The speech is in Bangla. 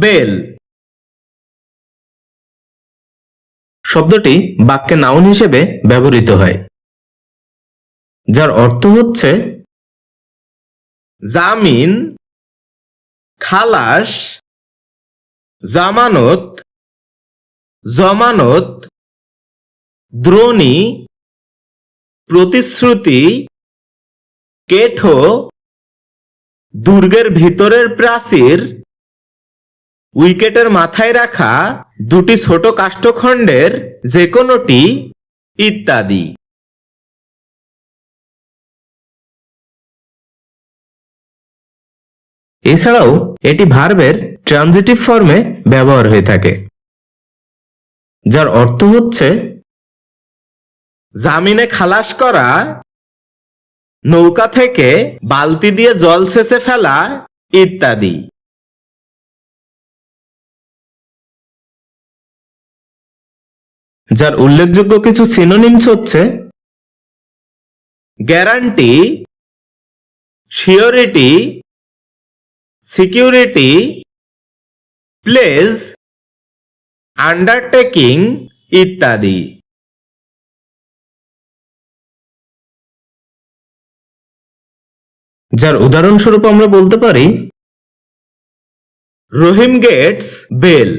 বেল। শব্দটি বাক্যে নাউন হিসেবে ব্যবহৃত হয়। যার অর্থ হচ্ছে জামিন, খালাস, জামানত, জমানত, দ্রোণী, প্রতিশ্রুতি, কেঠো, দুর্গের ভিতরের প্রাচীর উইকেটের মাথায় রাখা দুটি ছোট কাষ্ঠখণ্ডের যে কোনোটি ইত্যাদি। এছাড়াও, এটি ভার্বের ট্রানজিটিভ ফর্মে ব্যবহার হয়ে থাকে, যার অর্থ হচ্ছে জামিনে খালাস করা, নৌকা থেকে বালতি দিয়ে জল সেচে ফেলা ইত্যাদি। যার উল্লেখযোগ্য কিছু সিনোনিমস হচ্ছে guarantee surety security pledge undertaking ইত্যাদি। যার উদাহরণস্বরূপ আমরা বলতে পারি রহিম গেটস বেল